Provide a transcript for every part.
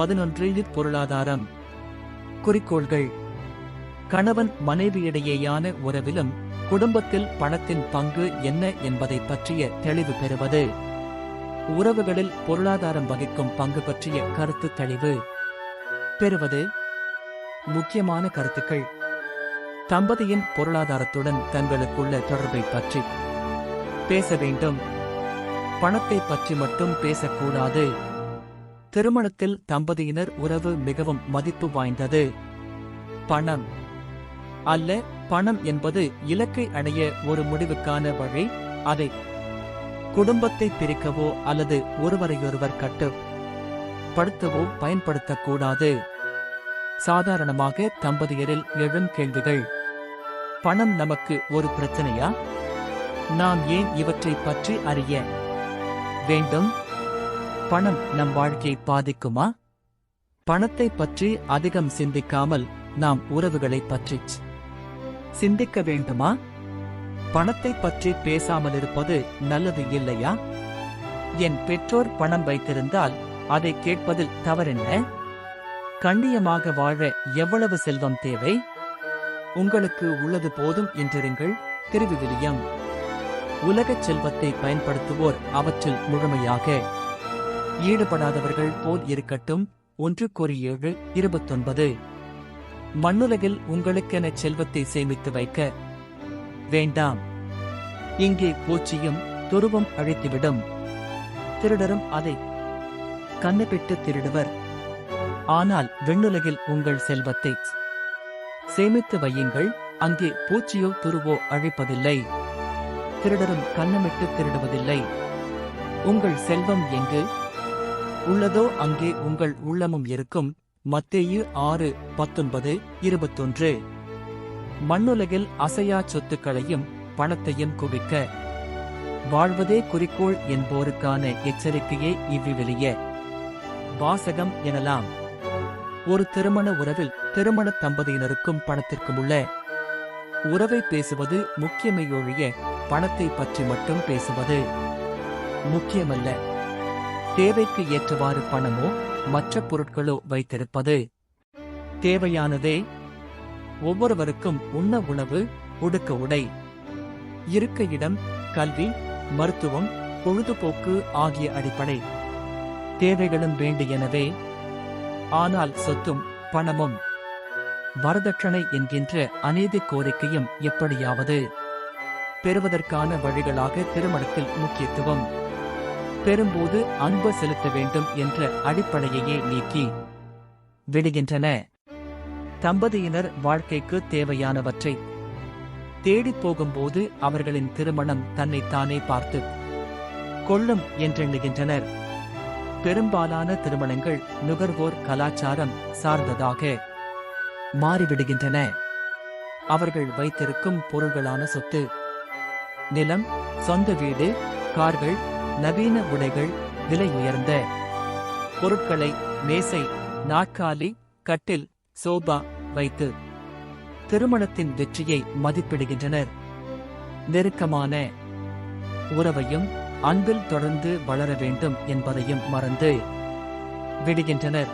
பதினொன்று பொருளாதாரம். குறிக்கோள்கள். கணவன் மனைவியிடையேயான உறவிலும் குடும்பத்தில் பணத்தின் பங்கு என்ன என்பதை பற்றிய தெளிவு பெறுவது. உறவுகளில் பொருளாதாரம் வகிக்கும் பங்கு பற்றிய கருத்து தெளிவு. பெறுவது. முக்கியமான கருத்துக்கள். தம்பதியின் பொருளாதாரத்துடன் தங்களுக்குள்ள தொடர்பை பற்றி. பேச வேண்டும். பணத்தை பற்றி மட்டும் பேசக்கூடாது. திருமணத்தில் தம்பதியினர் உறவு மிகவும் மதிப்பு வாய்ந்தது. பணம். அல்ல பணம் என்பது இலக்கை அடைய ஒரு முடிவுக்கான வழி அதை குடும்பத்தை பிரிக்கவோ அல்லது ஒருவரையொருவர் கட்டுப்படுத்தவோ பயன்படுத்தக்கூடாது. சாதாரணமாக தம்பதியரில் எழும் கேள்விகள் பணம் நமக்கு ஒரு பிரச்சனையா? நாம் ஏன் இவற்றை பற்றி அறிய வேண்டும்? பணம் நம் வாழ்க்கையை பாதிக்குமா? பணத்தை பற்றி அதிகம் சிந்திக்காமல் நாம் உறவுகளை பற்றி சிந்திக்க வேண்டுமா? பணத்தை பற்றி பேசாமல் இருப்பது நல்லது இல்லையா? என் பெற்றோர் பணம் வைத்திருந்தால் அதை கேட்பதில் தவறென்ன கண்ணியமாக வாழ எவ்வளவு செல்வம் தேவை? உங்களுக்கு உள்ளது போதும் என்றிருங்கள் திருவிவிலியம். உலகச் செல்வத்தை பயன்படுத்துவோர் அவற்றில் முழுமையாக ஈடுபடாதவர்கள் போல் இருக்கட்டும். ஒன்று கோரி ஏழு இருபத்தொன்பது. மண்ணுலகில் உங்களுக்கென செல்வத்தை சேமித்து வைக்க. வேண்டாம். இங்கே பூச்சியும் துருவம் அழித்துவிடும். திருடரும் அதை கண்ணுபிட்டு திருடுவர். ஆனால் விண்ணுலகில் உங்கள் செல்வத்தை சேமித்து வையுங்கள். அங்கே பூச்சியோ துருவோ அழிப்பதில்லை. திருடரும் கண்ணமிட்டு திருடுவதில்லை. உங்கள் செல்வம் எங்கு? உள்ளதோ அங்கே உங்கள் உள்ளமும் இருக்கும். மத்தேயு ஆறு பத்தொன்பது இருபத்தொன்று. மண்ணுலகில் அசையா சொத்துக்களையும் பணத்தையும் குவிக்க. வாழ்வதே குறிக்கோள் என்போருக்கான எச்சரிக்கையே இவ்விவெளிய வாசகம் எனலாம். ஒரு திருமண உறவில் திருமண தம்பதியினருக்கும் பணத்திற்கும் உள்ள உறவை பேசுவது முக்கியமையொழிய பணத்தை பற்றி மட்டும் பேசுவது. முக்கியமல்ல. தேவைக்கு ஏற்றவாறு பணமோ மற்ற பொருட்களோ வைத்திருப்பது. தேவையானதே. ஒவ்வொருவருக்கும் உண்ண உணவு உடுக்க உடை. இருக்க இடம் கல்வி மருத்துவம் பொழுதுபோக்கு ஆகிய அடிப்படை. தேவைகளும் வேண்டியனவே. ஆனால் சொத்தும் பணமும். வரதட்சணை என்கின்ற அநீதி கோரிக்கையும் எப்படியாவது. பெறுவதற்கான வழிகளாக திருமணத்தில் முக்கியத்துவம். பெறும்போது அன்பு செலுத்த வேண்டும் என்ற அடிப்படையையே நீக்கி விடுகின்றன. தம்பதியினர் வாழ்க்கைக்கு தேவையானவற்றை தேடிப் போகும்போது அவர்களின் திருமணம் தன்னைத்தானே பார்த்து கொள்ளும் என்றெண்ணுகின்றனர் பெரும்பாலான திருமணங்கள் நுகர்வோர் கலாச்சாரம் சார்ந்ததாக மாறிவிடுகின்றன. அவர்கள் வைத்திருக்கும் பொருள்களான சொத்து நிலம் சொந்த வீடு கார்கள் நவீன உடைகள் விலை உயர்ந்த. பொருட்களை மேசை நாற்காலி கட்டில் சோபா வைத்து திருமணத்தின் வெற்றியை மதிப்பிடுகின்றனர். நெருக்கமான உறவையும் அன்பில் தொடர்ந்து வளர வேண்டும் என்பதையும் மறந்து விடுகின்றனர்.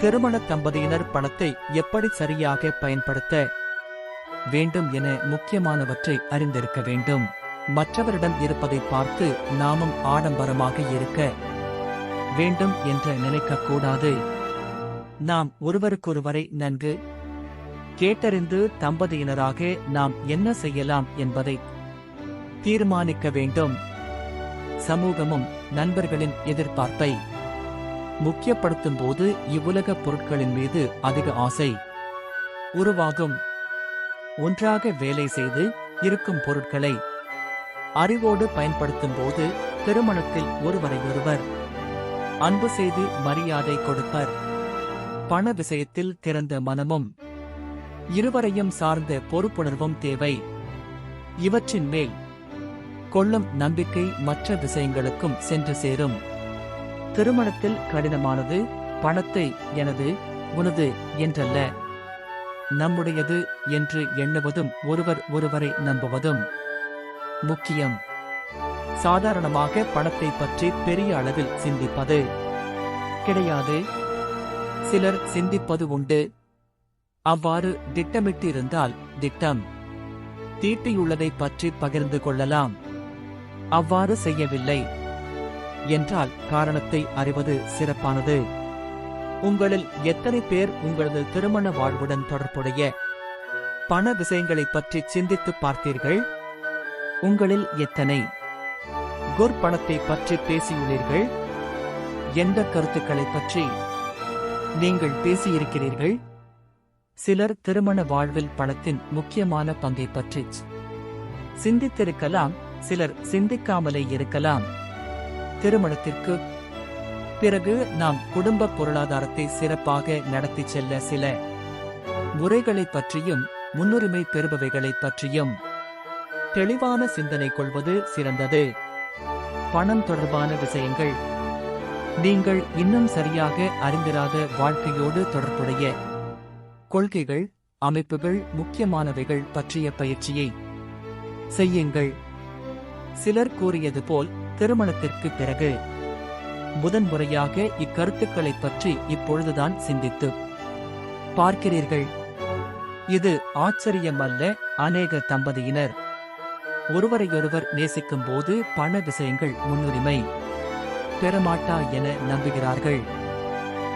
திருமண தம்பதியினர் பணத்தை எப்படி சரியாக பயன்படுத்த வேண்டும் என முக்கியமானவற்றை அறிந்திருக்க வேண்டும். மற்றவரிடம் இருப்பதை பார்த்து நாமும் ஆடம்பரமாக இருக்க வேண்டும் என்று நினைக்கக்கூடாது. நாம் ஒருவருக்கொருவரை நன்கு கேட்டறிந்து தம்பதியினராக நாம் என்ன செய்யலாம் என்பதை தீர்மானிக்க வேண்டும். சமூகமும் நண்பர்களின் எதிர்பார்ப்பை முக்கியப்படுத்தும் போது இவ்வுலக பொருட்களின் மீது அதிக ஆசை உருவாகும். ஒன்றாக வேலை செய்து இருக்கும் பொருட்களை அறிவோடு பயன்படுத்தும் போது திருமணத்தில் ஒருவரையொருவர் அன்பு செய்து மரியாதை கொடுப்பர். பண விஷயத்தில் திறந்த மனமும் இருவரையும் சார்ந்த பொறுப்புணர்வும் தேவை. இவற்றின் மேல் கொள்ளும் நம்பிக்கை மற்ற விஷயங்களுக்கும் சென்று சேரும். திருமணத்தில் கடினமானது பணத்தை எனது உனது என்றல்ல. நம்முடையது என்று எண்ணுவதும் ஒருவர் ஒருவரை நம்புவதும். முக்கியம். சாதாரணமாக பணத்தை பற்றி பெரிய அளவில் சிந்திப்பது கிடையாது. சிலர் சிந்திப்பது உண்டு. அவ்வாறு திட்டமிட்டிருந்தால் திட்டம் தீட்டியுள்ளதை பற்றி பகிர்ந்து கொள்ளலாம். அவ்வாறு செய்யவில்லை என்றால் காரணத்தை அறிவது சிறப்பானது. உங்களில் எத்தனை பேர் உங்களது திருமண வாழ்வுடன் தொடர்புடைய பண விஷயங்களை பற்றி சிந்தித்துப் பார்த்தீர்கள்? உங்களில் எத்தனை? குர்பணத்தை பற்றி பேசியுள்ளீர்கள். எந்த கருத்துக்களைப் பற்றி நீங்கள் பேசியிருக்கிறீர்கள்? சிலர் திருமண வாழ்வில் பணத்தின் முக்கியமான பங்கை பற்றி சிந்தித்திருக்கலாம் சிலர் சிந்திக்காமலே இருக்கலாம். திருமணத்திற்கு பிறகு நாம் குடும்ப பொருளாதாரத்தை சிறப்பாக நடத்திச் செல்ல சில முறைகளைப் பற்றியும் முன்னுரிமை பெறுபவைகளைப் பற்றியும் தெளிவான சிந்தனை கொள்வது சிறந்தது. பணம் தொடர்பான விஷயங்கள். நீங்கள் இன்னும் சரியாக அறிந்திராத வாழ்க்கையோடு தொடர்புடைய கொள்கைகள் அமைப்புகள் முக்கியமானவைகள் பற்றிய பயிற்சியை செய்யுங்கள். சிலர் கூறியது போல் திருமணத்திற்கு பிறகு முதன்முறையாக இக்கருத்துக்களைப் பற்றி இப்பொழுதுதான் சிந்தித்து பார்க்கிறீர்கள். இது ஆச்சரியமல்ல அநேக தம்பதியினர் ஒருவரையொருவர் நேசிக்கும் போது பண விஷயங்கள் முன்னுரிமை பெறமாட்டா என நம்புகிறார்கள்.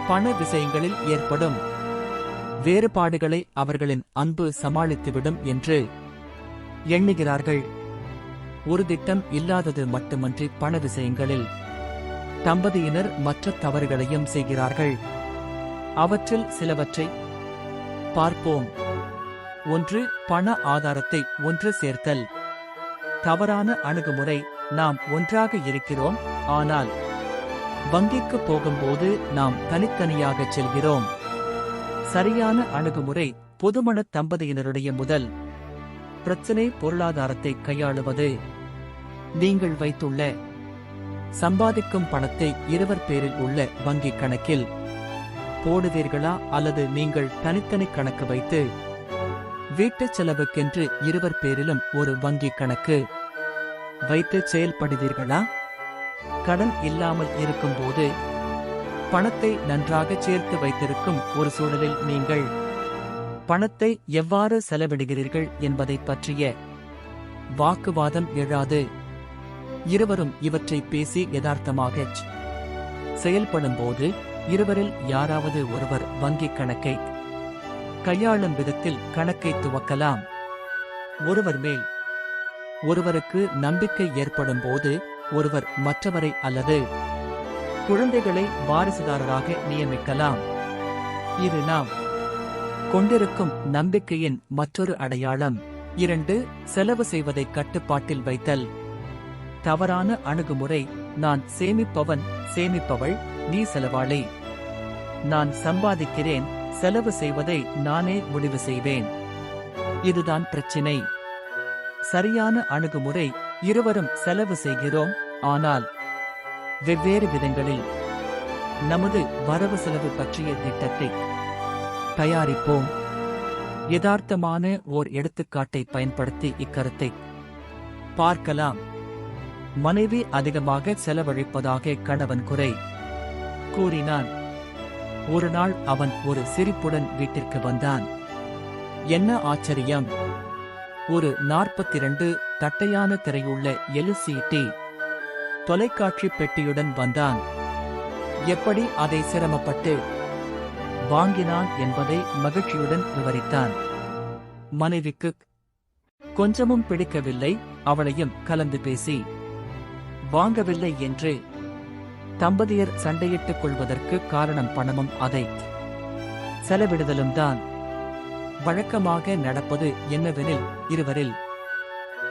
பண விஷயங்களில் ஏற்படும் வேறுபாடுகளை அவர்களின் அன்பு சமாளித்துவிடும் என்று எண்ணுகிறார்கள். ஒரு திட்டம் இல்லாதது மட்டுமன்றி பண விஷயங்களில் தம்பதியினர் மற்ற தவறுகளையும் செய்கிறார்கள். அவற்றில் சிலவற்றை பார்ப்போம். ஒன்று பண ஆதாரத்தை ஒன்று சேர்த்தல். தவறான அணுகுமுறை நாம் ஒன்றாக இருக்கிறோம். ஆனால் வங்கிக்கு போகும்போது நாம் தனித்தனியாக செல்கிறோம். சரியான அணுகுமுறை பொதுமண தம்பதியினருடைய முதல் பிரச்சனை பொருளாதாரத்தை கையாளுவது. நீங்கள் வைத்துள்ள சம்பாதிக்கும் பணத்தை இருவர் பேரில் உள்ள வங்கிக் கணக்கில் போடுவீர்களா? அல்லது நீங்கள் தனித்தனி கணக்கு வைத்து வீட்டுச் செலவுக்கென்று இருவர் பேரிலும் ஒரு வங்கிக் கணக்கு. வைத்து செயல்படுவீர்களா? கடன் இல்லாமல் இருக்கும்போது பணத்தை நன்றாக சேர்த்து வைத்திருக்கும் ஒரு சூழலில் நீங்கள் பணத்தை எவ்வாறு செலவிடுகிறீர்கள் என்பதைப் பற்றிய வாக்குவாதம் எழாது. இருவரும் இவற்றை பேசி யதார்த்தமாக செயல்படும்போது இருவரில் யாராவது ஒருவர் வங்கிக் கணக்கை கையாளும் விதத்தில் கணக்கை துவக்கலாம். ஒருவர் மேல் ஒருவருக்கு நம்பிக்கை ஏற்படும் போது ஒருவர் மற்றவரை அல்லது குழந்தைகளை வாரிசுதாரராக நியமிக்கலாம். இது நாம் கொண்டிருக்கும் நம்பிக்கையின் மற்றொரு அடையாளம். இரண்டு செலவு செய்வதை கட்டுப்பாட்டில் வைத்தல். தவறான அணுகுமுறை நான் சேமிப்பவன் சேமிப்பவள் நீ செலவாளி. நான் சம்பாதிக்கிறேன் செலவு செய்வதை நானே முடிவு செய்வேன். இதுதான் பிரச்சினை. சரியான அணுகுமுறை இருவரும் செலவு செய்கிறோம். ஆனால் வெவ்வேறு விதங்களில் நமது வரவு செலவு பற்றிய திட்டத்தை தயாரிப்போம். யதார்த்தமான ஓர் எடுத்துக்காட்டை பயன்படுத்தி இக்கருத்தை பார்க்கலாம். மனைவி அதிகமாக செலவழிப்பதாக கணவன் குறை கூறினான். ஒரு நாள் அவன் ஒரு சிரிப்புடன் வீட்டிற்கு வந்தான். என்ன ஆச்சரியம்? ஒரு நாற்பத்தி இரண்டு தட்டையான திரையுள்ள எல்சிடி தொலைக்காட்சி பெட்டியுடன் வந்தான். எப்படி அதை சிரமப்பட்டு வாங்கினான் என்பதை மகிழ்ச்சியுடன் விவரித்தான். மனைவிக்கு கொஞ்சமும் பிடிக்கவில்லை அவளையும் கலந்து பேசி வாங்கவில்லை என்று தம்பதியர் சண்டையிட்டுக் கொள்வதற்கு காரணம் பணமும் அதை. செலவிடுதலும் தான். வழக்கமாக நடப்பது என்னவெனில் இருவரில்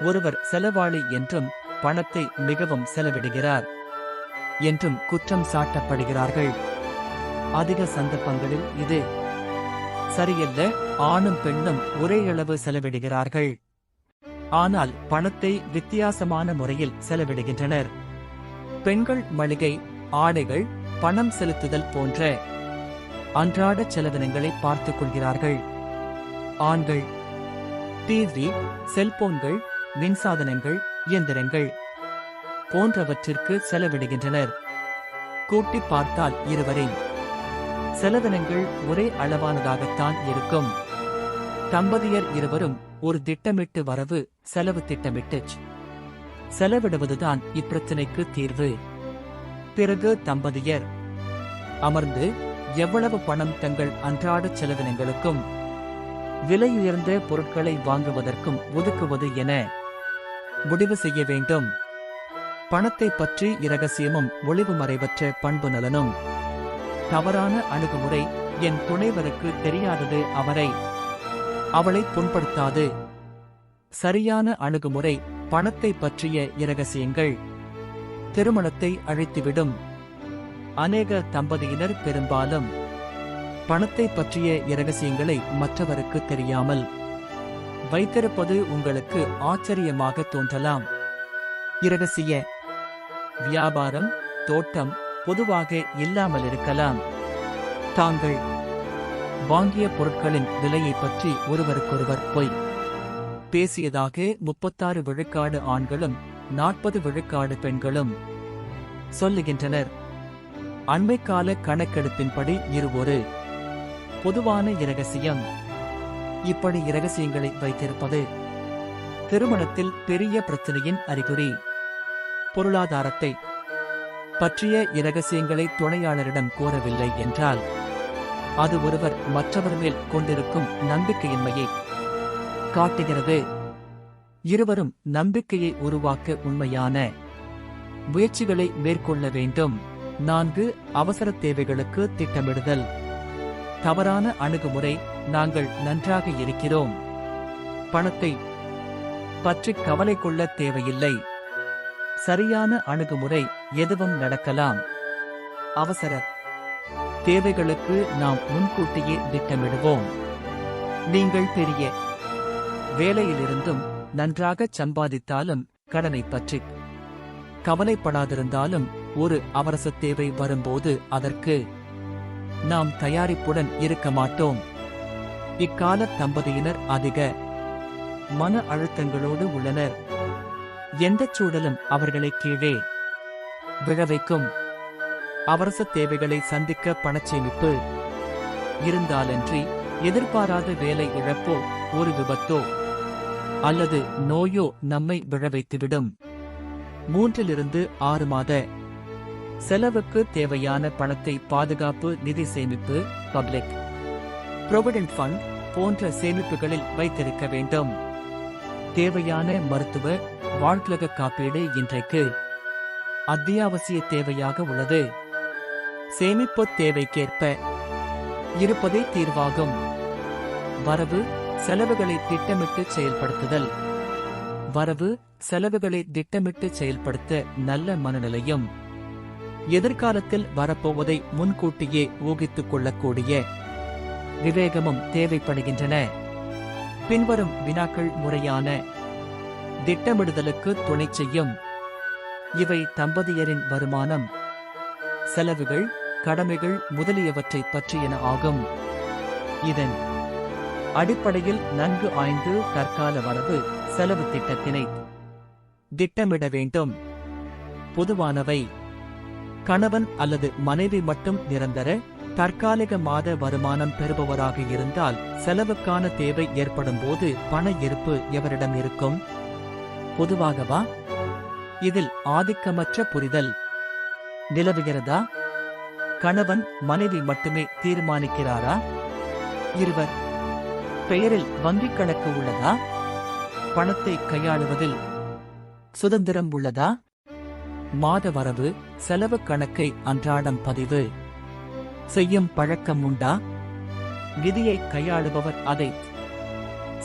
ஒருவர் செலவாளி என்றும் பணத்தை மிகவும் செலவிடுகிறார் என்றும் குற்றம் சாட்டப்படுகிறார்கள். அதிக சந்தர்ப்பங்களில் இது சரியல்ல ஆணும் பெண்ணும் ஒரே அளவு செலவிடுகிறார்கள். ஆனால் பணத்தை வித்தியாசமான முறையில் செலவிடுகின்றனர். பெண்கள் மளிகை ஆடைகள் பணம் செலுத்துதல் போன்ற அன்றாட செலவினங்களை பார்த்துக் கொள்கிறார்கள். ஆண்கள். டிவி செல்போன்கள் மின்சாதனங்கள் இயந்திரங்கள் போன்றவற்றிற்கு செலவிடுகின்றனர். கூட்டி பார்த்தால் இருவரின் செலவினங்கள் ஒரே அளவானதாகத்தான் இருக்கும். தம்பதியர் இருவரும் ஒரு திட்டமிட்டு வரவு செலவு திட்டமிட்டு செலவிடுவதுதான் இப்பிரச்சனைக்கு தீர்வு. பிறகு தம்பதியர் அமர்ந்து எவ்வளவு பணம் தங்கள் அன்றாட செலவினங்களுக்கும் விலையுயர்ந்த பொருட்களை வாங்குவதற்கும் ஒதுக்குவது என முடிவு செய்ய வேண்டும். பணத்தை பற்றி இரகசியமும் ஒளிவு மறைவற்ற பண்பு நலனும். தவறான அணுகுமுறை என் துணைவருக்கு தெரியாதது அவரை. அவளை புண்படுத்தாது. சரியான அணுகுமுறை பணத்தை பற்றிய இரகசியங்கள். திருமணத்தை அழித்துவிடும். அநேக தம்பதியினர் பெரும்பாலும் பணத்தை பற்றிய இரகசியங்களை மற்றவருக்கு தெரியாமல் வைத்திருப்பது உங்களுக்கு ஆச்சரியமாக தோன்றலாம். இரகசிய வியாபாரம் தோட்டம் பொதுவாக இல்லாமல் இருக்கலாம். தாங்கள் வாங்கிய பொருட்களின் விலையை பற்றி ஒருவருக்கொருவர் பொய் பேசியதாக முப்பத்தாறு விழுக்காடு ஆண்களும் நாற்பது விழுக்காடு பெண்களும் சொல்லுகின்றனர். அண்மைக்கால கணக்கெடுப்பின்படி இருவரு பொதுவான இரகசியம். இப்படி இரகசியங்களை வைத்திருப்பது திருமணத்தில் பெரிய பிரச்சனையின் அறிகுறி. பொருளாதாரத்தை பற்றிய இரகசியங்களை துணையாளரிடம் கூறவில்லை என்றால் அது ஒருவர் மற்றவர் மேல் கொண்டிருக்கும் நம்பிக்கையின்மையை காட்டுகிறது. இருவரும் நம்பிக்கையை உருவாக்க உண்மையான முயற்சிகளை மேற்கொள்ள வேண்டும். நான்கு அவசர தேவைகளுக்கு திட்டமிடுதல். தவறான அணுகுமுறை நாங்கள் நன்றாக இருக்கிறோம். பணத்தை பற்றி கவலை கொள்ள தேவையில்லை. சரியான அணுகுமுறை எதுவும் நடக்கலாம். அவசர தேவைகளுக்கு நாம் முன்கூட்டியே திட்டமிடுவோம். நீங்கள் பெரிய வேலையிலிருந்தும் நன்றாக சம்பாதித்தாலும் கடனை பற்றி கவலைப்படாதிருந்தாலும் ஒரு அவரச தேவை வரும்போது அதற்கு நாம் தயாரிப்புடன் இருக்க மாட்டோம். இக்கால தம்பதியினர் அதிக மன அழுத்தங்களோடு உள்ளனர். எந்தச் சூழலும் அவர்களை கீழே விழ வைக்கும் தேவைகளை சந்திக்க பணச்சேமிப்பு இருந்தாலன்றி எதிர்பாராத வேலை இழப்போ ஒரு விபத்தோ அல்லது நோயோ நம்மை விழவைத்துவிடும். மூன்றிலிருந்து ஆறு மாத செலவுக்கு தேவையான பணத்தை பாதுகாப்பு நிதி சேமிப்பு பப்ளிக் ப்ரொவிடென்ட் ஃபண்ட் போன்ற சேமிப்புகளில் வைத்திருக்க வேண்டும். தேவையான மருத்துவ வாழ்க்கலக காப்பீடு இன்றைக்கு. அத்தியாவசிய தேவையாக உள்ளது. சேமிப்பு தேவைக்கேற்ப இருப்பதே தீர்வாகும். வரவு செலவுகளை திட்டமிட்டு செயல்படுத்துதல். வரவு செலவுகளை திட்டமிட்டு செயல்படுத்த நல்ல மனநிலையும். எதிர்காலத்தில் வரப்போவதை முன்கூட்டியே ஊகித்துக் கொள்ளக்கூடிய விவேகமும் தேவைப்படுகின்றன. பின்வரும் வினாக்கள் முறையான திட்டமிடுதலுக்கு துணை செய்யும். இவை தம்பதியரின் வருமானம் செலவுகள் கடமைகள் முதலியவற்றை பற்றியன ஆகும். இதன் அடிப்படையில் நன்கு ஆய்ந்து தற்கால வரவு செலவு திட்டத்தினை திட்டமிட வேண்டும். பொதுவானவை கணவன் அல்லது மனைவி மட்டும் நிரந்தர தற்காலிக மாத வருமானம் பெறுபவராக இருந்தால் செலவுக்கான தேவை ஏற்படும் போது பண இருப்பு எவரிடம் இருக்கும்? பொதுவாகவா? இதில் ஆதிக்கமற்ற புரிதல் நிலவுகிறதா? கணவன் மனைவி மட்டுமே தீர்மானிக்கிறாரா? இருவர் பெயரில் வங்கிக் கணக்கு உள்ளதா? பணத்தை கையாளுவதில் சுதந்திரம் உள்ளதா? மாத வரவு செலவு கணக்கை அன்றாடம் பதிவு. செய்யும் பழக்கம் உண்டா? நிதியை கையாளுபவர் அதை.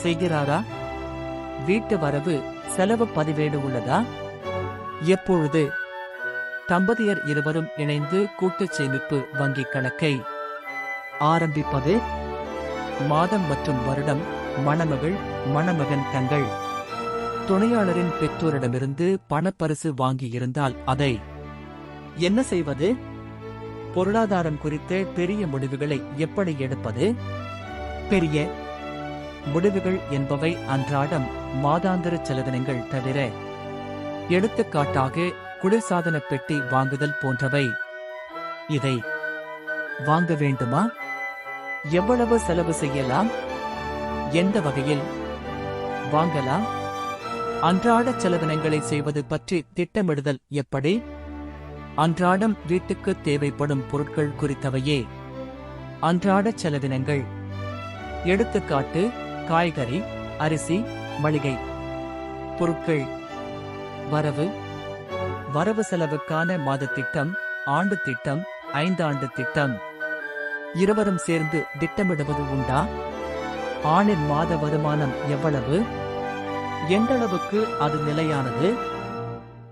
செய்கிறாரா? வீட்டு வரவு செலவு பதிவேடு உள்ளதா? எப்பொழுது? தம்பதியர் இருவரும் இணைந்து கூட்டுச் சேமிப்பு வங்கிக் கணக்கை. ஆரம்பிப்பது? மாதம் மற்றும் வருடம் மணமகள் மணமகன் தங்கள் துணையாளரின் பெற்றோரிடமிருந்து பணப்பரிசு வாங்கியிருந்தால் அதை என்ன செய்வது? பொருளாதாரம் குறித்த பெரிய முடிவுகளை எப்படி எடுப்பது? பெரிய முடிவுகள் என்பவை அன்றாடம் மாதாந்திர செலவினங்கள் தவிர எடுத்துக்காட்டாக குளிர்சாதன பெட்டி வாங்குதல் போன்றவை. இதை வாங்க வேண்டுமா? எவ்வளவு செலவு செய்யலாம்? எந்த வகையில் வாங்கலாம்? அன்றாட செலவினங்களை செய்வது பற்றி திட்டமிடுதல் எப்படி? அன்றாடம் வீட்டுக்கு தேவைப்படும் பொருட்கள் குறித்தவையே. அன்றாட செலவினங்கள். எடுத்துக்காட்டு காய்கறி அரிசி மளிகை. பொருட்கள். வரவு. வரவு செலவுக்கான மாத திட்டம் ஆண்டு திட்டம் ஐந்தாண்டு திட்டம். இருவரும் சேர்ந்து திட்டமிடுவது உண்டா? ஆணின் மாத வருமானம் எவ்வளவு? எந்தளவுக்கு அது நிலையானது?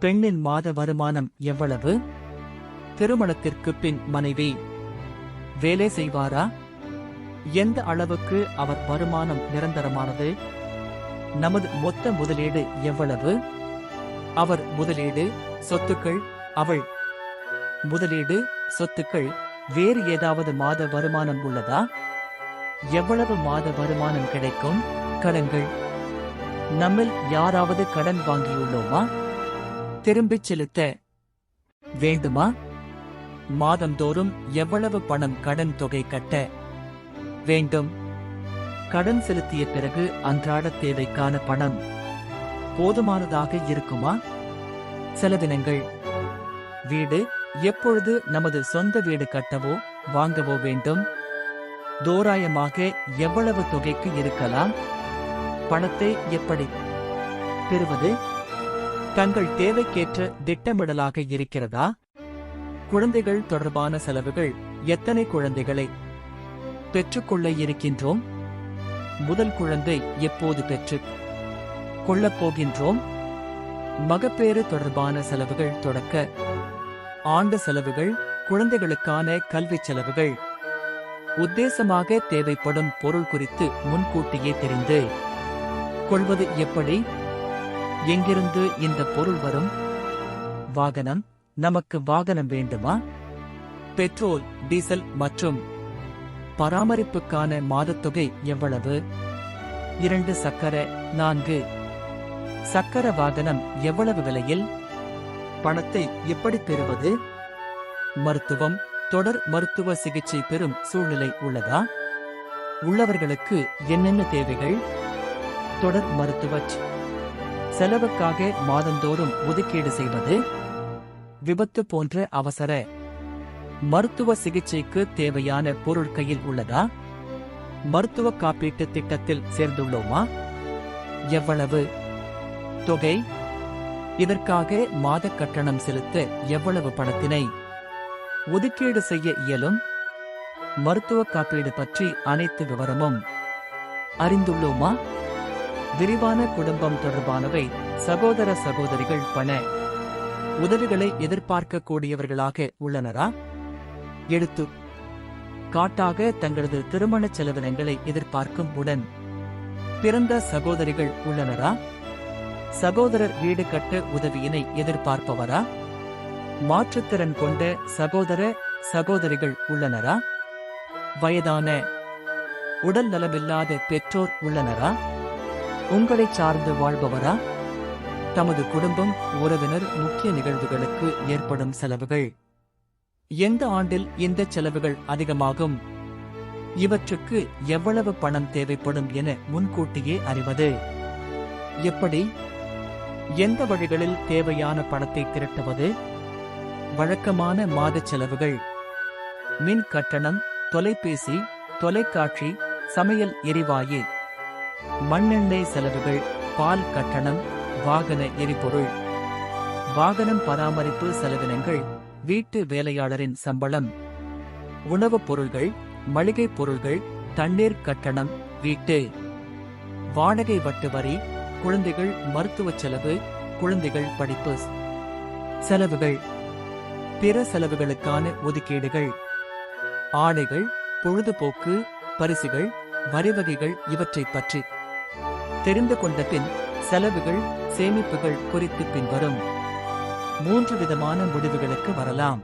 பெண்ணின் மாத வருமானம் எவ்வளவு? திருமணத்திற்கு பின் மனைவி வேலை செய்வாரா? எந்த அளவுக்கு அவர் வருமானம் நிரந்தரமானது? நமது மொத்த முதலீடு எவ்வளவு? அவர் முதலீடு சொத்துக்கள் அவள் முதலீடு சொத்துக்கள் வேறு ஏதாவது மாத வருமானம் உள்ளதா? எவ்வளவு மாத வருமானம் கிடைக்கும்? கடன்கள் நம்மில் யாராவது கடன் வாங்கியுள்ளோமா? திரும்பிச் செலுத்த வேண்டுமா? மாதந்தோறும் எவ்வளவு பணம் கடன் தொகை கட்ட வேண்டும்? கடன் செலுத்திய பிறகு அன்றாட தேவைக்கான பணம் போதுமானதாக இருக்குமா? சில தினங்கள் வீடு எப்பொழுது நமது சொந்த வீடு கட்டவோ வாங்கவோ வேண்டும்? தோராயமாக எவ்வளவு தொகைக்கு இருக்கலாம்? பணத்தை எப்படி பெறுவது? தங்கள் தேவைக்கேற்ற திட்டமிடலாக இருக்கிறதா? குழந்தைகள் தொடர்பான செலவுகள் எத்தனை குழந்தைகளை பெற்றுக்கொள்ள இருக்கின்றோம்? முதல் குழந்தை எப்போது பெற்று கொள்ளப் போகின்றோம்? மகப்பேறு தொடர்பான செலவுகள் தொடக்க ஆண்டு செலவுகள் குழந்தைகளுக்கான கல்வி செலவுகள் உத்தேசமாக தேவைப்படும் பொருள் குறித்து முன்கூட்டியே தெரிந்து கொள்வது எப்படி? எங்கிருந்து இந்த பொருள் வரும்? வாகனம் நமக்கு வாகனம் வேண்டுமா? பெட்ரோல் டீசல் மற்றும் பராமரிப்புக்கான மாதத்தொகை எவ்வளவு? இரண்டு சக்கர நான்கு. சக்கர வாகனம் எவ்வளவு விலையில்? பணத்தை எப்படி பெறுவது? மருத்துவம் தொடர் மருத்துவ சிகிச்சை பெறும் சூழ்நிலை உள்ளதா? உள்ளவர்களுக்கு என்னென்ன தேவைகள்? தொடர் மருத்துவச் செலவுக்காக மாதந்தோறும் ஒதுக்கீடு செய்வது விபத்து போன்ற அவசர மருத்துவ சிகிச்சைக்கு தேவையான பொருள் கையில் உள்ளதா? மருத்துவ காப்பீட்டு திட்டத்தில் சேர்ந்துள்ளோமா? எவ்வளவு தொகை? இதற்காக மாத கட்டணம் செலுத்த எவ்வளவு பணத்தினை ஒதுக்கீடு செய்ய இயலும்? மருத்துவ காப்பீடு பற்றி அனைத்து விவரமும் அறிந்துள்ளோமா? விரிவான குடும்பம் தொடர்பானவை சகோதர சகோதரிகள் பண உதவிகளை எதிர்பார்க்கக்கூடியவர்களாக உள்ளனரா? எடுத்து காட்டாக தங்களது திருமண செலவினங்களை எதிர்பார்க்கும் உடன் பிறந்த சகோதரிகள் உள்ளனரா? சகோதரர் வீடு கட்ட உதவியினை எதிர்பார்ப்பவரா? மாற்றுத்திறன் கொண்ட சகோதர சகோதரிகள் உள்ளனரா? வயதான உடல் நலமில்லாத பெற்றோர் உள்ளனரா? உங்களை சார்ந்து வாழ்பவரா? தமது குடும்பம் உறவினர் முக்கிய நிகழ்வுகளுக்கு ஏற்படும் செலவுகள். எந்த ஆண்டில் இந்த செலவுகள் அதிகமாகும்? இவற்றுக்கு எவ்வளவு பணம் தேவைப்படும் என முன்கூட்டியே அறிவது. எப்படி? எந்த வழிகளில் தேவையான பணத்தை திரட்டுவது? வழக்கமான மாத செலவுகள். மின் கட்டணம் தொலைபேசி தொலைக்காட்சி சமையல் எரிவாயு. மண்ணெண்ணெய் செலவுகள் பால் கட்டணம் வாகன எரிபொருள். வாகனம் பராமரிப்பு செலவினங்கள் வீட்டு வேலையாளரின் சம்பளம். உணவுப் பொருள்கள் மளிகைப் பொருள்கள் தண்ணீர் கட்டணம் வீட்டு. வாடகை வட்டு வரி குழந்தைகள் மருத்துவச் செலவு குழந்தைகள் படிப்பு. செலவுகள். பிற செலவுகளுக்கான ஒதுக்கீடுகள். ஆடைகள் பொழுதுபோக்கு பரிசுகள் வரிவகைகள் இவற்றை பற்றி. தெரிந்து கொண்ட பின் செலவுகள் சேமிப்புகள் குறித்து பின்வரும் மூன்று விதமான முடிவுகளுக்கு வரலாம்.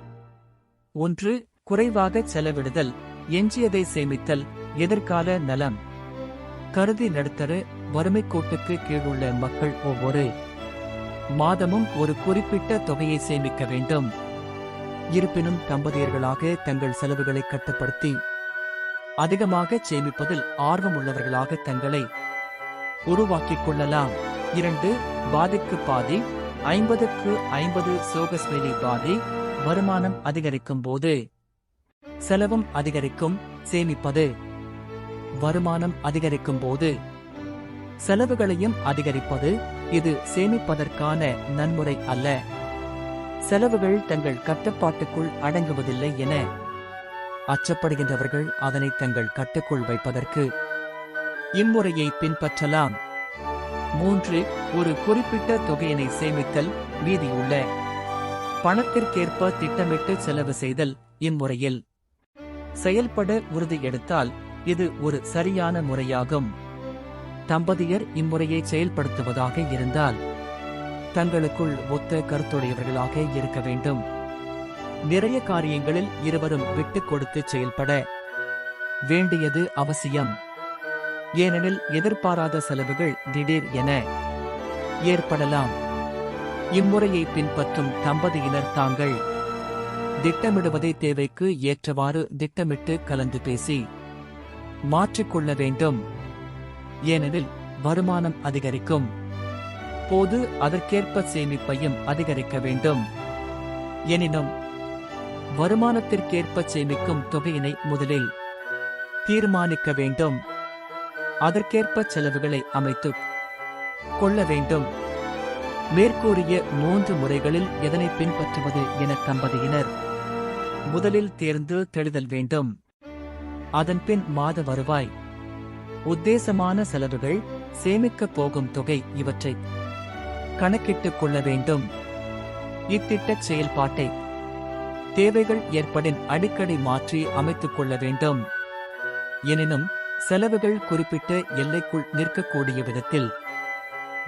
ஒன்று குறைவாக செலவிடுதல் எஞ்சியதை சேமித்தல் எதிர்கால நலம். கருதி நடுத்தர வறுமை கோட்டுக்கு கீழுள்ள மக்கள் ஒவ்வொரு மாதமும் ஒரு குறிப்பிட்ட தொகையை சேமிக்க வேண்டும். இருப்பினும் தம்பதியர்களாக தங்கள் செலவுகளை கட்டுப்படுத்தி அதிகமாக சேமிப்பதில் ஆர்வமுள்ளவர்களாக தங்களை உருவாக்கிக் கொள்ளலாம். இரண்டு பாதிக்கு பாதி ஐம்பதுக்கு ஐம்பது சோகஸ்வேலி பாதி வருமானம் அதிகரிக்கும் போது. செலவும் அதிகரிக்கும் சேமிப்பது. வருமானம் அதிகரிக்கும் போது. செலவுகளையும் அதிகரிப்பது இது சேமிப்பதற்கான நன்முறை அல்ல. செலவுகள் தங்கள் கட்டுப்பாட்டுக்குள் அடங்குவதில்லை என அச்சப்படுகின்றவர்கள் அதனை தங்கள் கட்டுக்குள் வைப்பதற்கு இம்முறையை பின்பற்றலாம். மூன்று ஒரு குறிப்பிட்ட தொகையினை சேமித்தல் மீதியுள்ள பணத்திற்கேற்ப திட்டமிட்டு செலவு செய்தல் இம்முறையில். செயல்பட உறுதி எடுத்தால் இது ஒரு சரியான முறையாகும். தம்பதியர் இம்முறையை செயல்படுத்துவதாக இருந்தால் தங்களுக்குள் ஒத்த கருத்துடையவர்களாக இருக்க வேண்டும். நிறைய காரியங்களில் இருவரும் விட்டுக் கொடுத்து செயல்பட வேண்டியது அவசியம். ஏனெனில் எதிர்பாராத செலவுகள் திடீர் என ஏற்படலாம். இம்முறையை பின்பற்றும் தம்பதியினர் தாங்கள் திட்டமிடுவதை தேவைக்கு ஏற்றவாறு திட்டமிட்டு கலந்து பேசி மாற்றிக்கொள்ள வேண்டும். ஏனெனில் வருமானம் அதிகரிக்கும். போது அதற்கேற்ப சேமிப்பையும் அதிகரிக்க வேண்டும். எனினும் வருமானத்திற்கேற்ப சேமிக்கும் தொகையினை முதலில் தீர்மானிக்க வேண்டும். அதற்கேற்ப செலவுகளை அமைத்து கொள்ள வேண்டும். மேற்கூறிய மூன்று முறைகளில் எதனை பின்பற்றுவது என தம்பதியினர் முதலில் தேர்ந்து தெளிதல் வேண்டும். அதன்பின் மாத வருவாய் உத்தேசமான செலவுகள் சேமிக்கப் போகும் தொகை இவற்றை கணக்கிட்டுக் கொள்ள வேண்டும். இத்திட்ட செயல்பாட்டை தேவைகள் ஏற்படின் அடிக்கடி மாற்றி அமைத்துக் கொள்ள வேண்டும். எனினும் செலவுகள் குறிப்பிட்ட எல்லைக்குள் நிற்கக்கூடிய விதத்தில்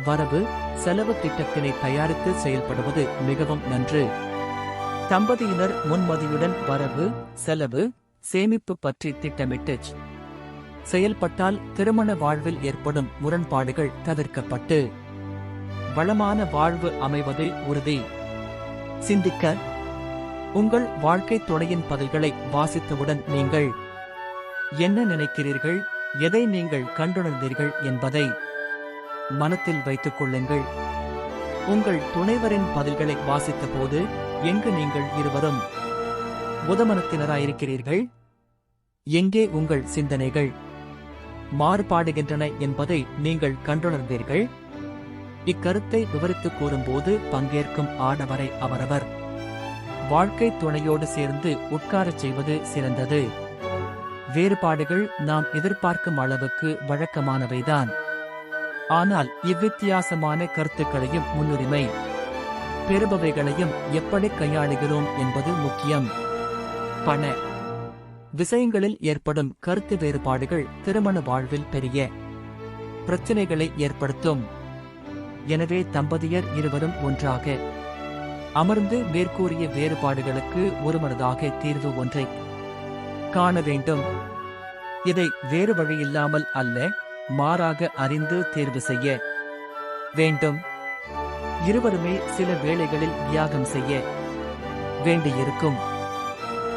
வரவு செலவு திட்டத்தினை தயாரித்து செயல்படுவது மிகவும் நன்று. தம்பதியினர் முன்மதியுடன் வரவு செலவு சேமிப்பு பற்றி திட்டமிட்டு செயல்பட்டால் திருமண வாழ்வில் ஏற்படும் முரண்பாடுகள் தவிர்க்கப்பட்டு. வளமான வாழ்வு அமைவது உறுதி. சிந்திக்க உங்கள் வாழ்க்கை துணையின் பதில்களை வாசித்தவுடன் நீங்கள் என்ன நினைக்கிறீர்கள்? எதை நீங்கள் கண்டுணர்ந்தீர்கள் என்பதை மனத்தில் வைத்துக் கொள்ளுங்கள். உங்கள் துணைவரின் பதில்களை வாசித்தபோது எங்கு நீங்கள் இருவரும் புதமனத்தினராயிருக்கிறீர்கள் எங்கே உங்கள் சிந்தனைகள் மாறுபாடுகின்றன என்பதை நீங்கள் கண்டுணர்ந்தீர்கள் இக்கருத்தை விவரித்துக் கூறும்போது பங்கேற்கும் ஆடவரை அவரவர் வாழ்க்கை துணையோடு சேர்ந்து உட்காரச் செய்வது சிறந்தது. வேறுபாடுகள் நாம் எதிர்பார்க்கும் அளவுக்கு வழக்கமானவைதான். ஆனால் இவ்வித்தியாசமான கருத்துக்களையும் முன்னுரிமை பெறுபவைகளையும் எப்படி கையாளுகிறோம் என்பது முக்கியம். பண விஷயங்களில் ஏற்படும் கருத்து வேறுபாடுகள் திருமண வாழ்வில் பெரிய பிரச்சனைகளை ஏற்படுத்தும். எனவே தம்பதியர் இருவரும் ஒன்றாக அமர்ந்து மேற்கூறிய வேறுபாடுகளுக்கு ஒருமனதாக தீர்வு ஒன்றை காண வேண்டும். இதை வேறு வழியில்லாமல் அல்ல மாறாக அறிந்து தேர்வு செய்ய வேண்டும். இருவருமே சில வேளைகளில் தியாகம் செய்ய வேண்டியிருக்கும்.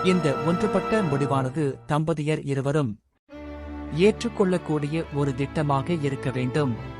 இந்த ஒன்றுபட்ட முடிவானது தம்பதியர் இருவரும் ஏற்றுக்கொள்ளக்கூடிய ஒரு திட்டமாக இருக்க வேண்டும்.